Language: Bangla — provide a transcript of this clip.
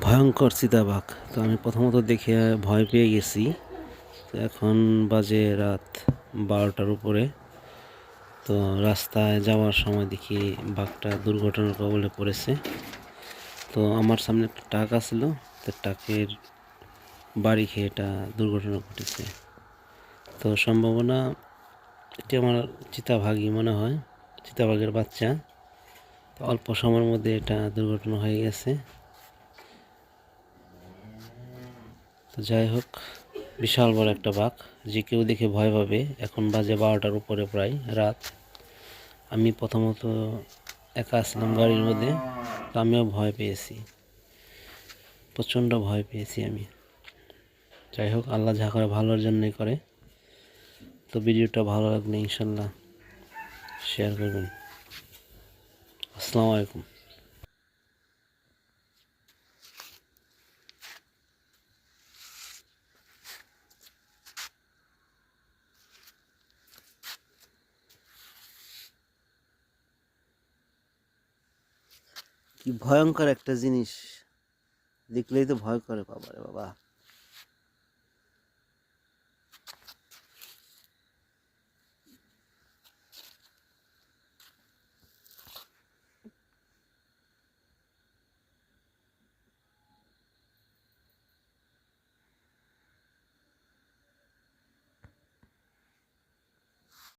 ভয়ঙ্কর চিতাবাঘ। তো আমি প্রথমত দেখে ভয় পেয়ে গেছি। তো এখন বাজে রাত বারোটার উপরে। তো রাস্তায় যাওয়ার সময় দেখি বাঘটা দুর্ঘটনার কবলে পড়েছে। তো আমার সামনে একটা টাক আসলো। তো টাকের বাড়ি খেয়ে এটা দুর্ঘটনা ঘটেছে। তো সম্ভাবনা, এটি আমার চিতাভাগই মনে হয়। চিতাবাঘের বাচ্চা। অল্প সময়ের মধ্যে এটা দুর্ঘটনা হয়ে গেছে। তো যাই হোক, বিশাল বড় একটা বাঘ, যে কেউ দেখে ভয় পাবে। এখন বাজে বারোটার উপরে প্রায় রাত। আমি প্রথমত একা আসলাম গাড়ির মধ্যে, তো আমিও ভয় পেয়েছি। প্রচণ্ড ভয় পেয়েছি আমি। যাই হোক, আল্লাহ যা করে ভালোর জন্যই করে। তো ভিডিওটা ভালো লাগলে ইনশাল্লাহ শেয়ার করবেন। আসসালামু আলাইকুম। কি ভয়ঙ্কর একটা জিনিস দেখলেই তো ভয় করে বাবা রে বাবা।